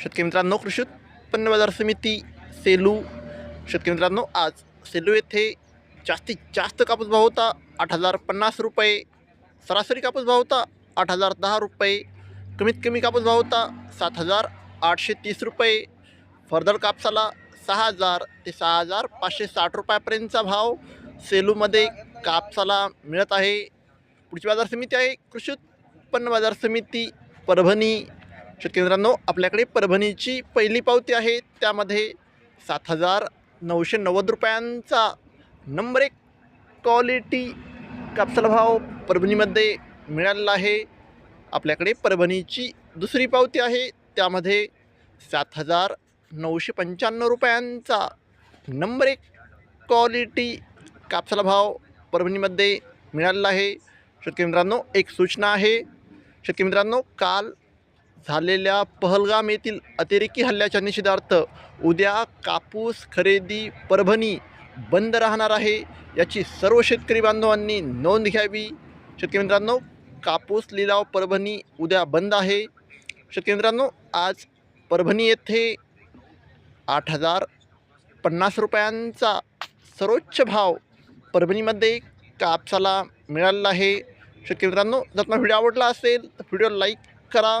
शेतकरी मित्रांनो कृषी उत्पन्न बाजार समिती सेलू. शेतकरी मित्रांनो आज सेलू येथे जास्तीत जास्त कापूस भाव होता आठ हजार पन्नास रुपये. सरासरी कापूस भाव होता आठ हजार दहा रुपये. कमीत कमी कापूस भाव होता सात हजार आठशे तीस रुपये. फर्दर कापसाला सहा हजार ते सहा हजार पाचशे साठ रुपयापर्यंतचा भाव सेलूमध्ये कापसाला मिळत आहे. पुढची बाजार समिती आहे कृषी उत्पन्न बाजार समिती परभणी. शेतकरी मित्रांनो आपल्याकडे परभणीची पहिली पावती आहे. त्यामध्ये सात हजार नऊशे नव्वद रुपयांचा नंबर एक क्वालिटी कापसाला भाव परभणीमध्ये मिळालेला आहे. आपल्याकडे परभणीची दुसरी पावती आहे. त्यामध्ये सात हजार नऊशे पंच्याण्णव रुपयांचा नंबर एक क्वालिटी कापसाला भाव परभणीमध्ये मिळालेला आहे. शेतकरी मित्रांनो एक सूचना आहे. शेतकरी मित्रांनो काल झालेल्या पहलगाम येथील अतिरेकी हल्ल्याच्या निषेधार्थ उद्या कापूस खरेदी परभणी बंद राहणार आहे. याची सर्व शेतकरी बांधवांनी नोंद घ्यावी. शेतकरी मित्रांनो कापूस लिलाव परभणी उद्या बंद आहे. शेतकरी मित्रांनो आज परभणी येथे आठ हजार पन्नास रुपयांचा सर्वोच्च भाव परभणीमध्ये कापसाला मिळालेला आहे. शेतकरी मित्रांनो जर तुम्हाला व्हिडिओ आवडला असेल तर व्हिडिओ लाईक करा.